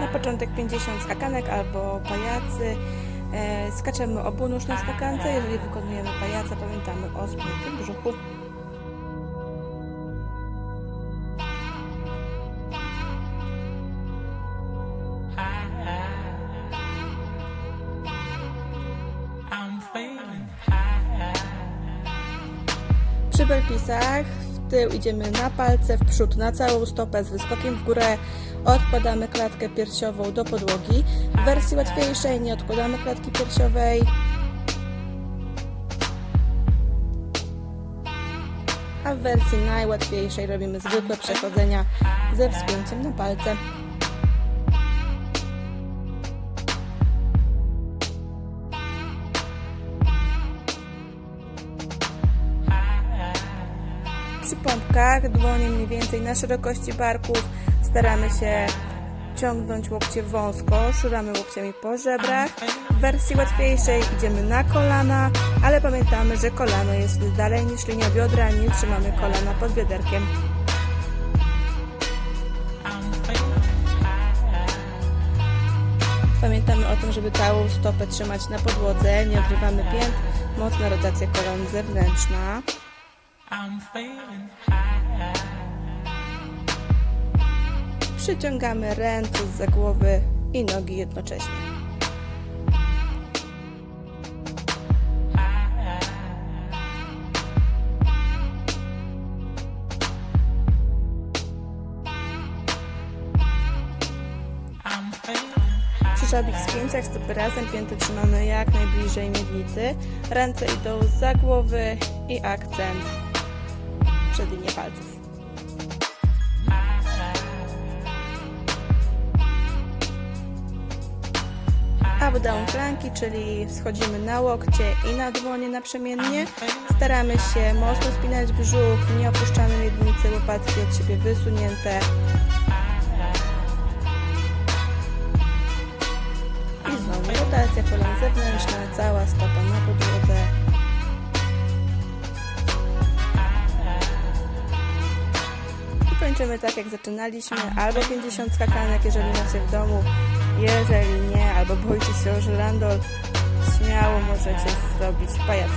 Na początek 50 skakanek albo pajacy. E, skaczemy obunóż na skakance. Jeżeli wykonujemy pajaca, pamiętamy o spiętym brzuchu. Przy belpisach tył idziemy na palce, w przód na całą stopę z wyskokiem w górę. Odkładamy klatkę piersiową do podłogi. W wersji łatwiejszej nie odkładamy klatki piersiowej. A w wersji najłatwiejszej robimy zwykłe przechodzenia ze wspięciem na palce. Przy pompkach dłonie mniej więcej na szerokości barków staramy się ciągnąć łokcie wąsko, szuramy łokciami po żebrach. W wersji łatwiejszej idziemy na kolana, ale pamiętamy, że kolano jest dalej niż linia biodra, nie trzymamy kolana pod bioderkiem. Pamiętamy o tym, żeby całą stopę trzymać na podłodze, nie odrywamy pięt, mocna rotacja kolan zewnętrzna. Przyciągamy ręce za głowy i nogi jednocześnie. Przy żabich spięciach stopy razem, pięty trzymamy jak najbliżej miednicy. Ręce idą za głowy i akcent przed linię palców. Up down planki, czyli schodzimy na łokcie i na dłonie naprzemiennie. Staramy się mocno spinać brzuch, nie opuszczamy miednicy, łopatki od siebie wysunięte. I znowu rotacja kolan zewnętrzna, cała stopa kończymy tak jak zaczynaliśmy, albo 50 skakanek, jeżeli macie w domu. Jeżeli nie, albo boicie się o żyrandol, śmiało możecie zrobić pajac.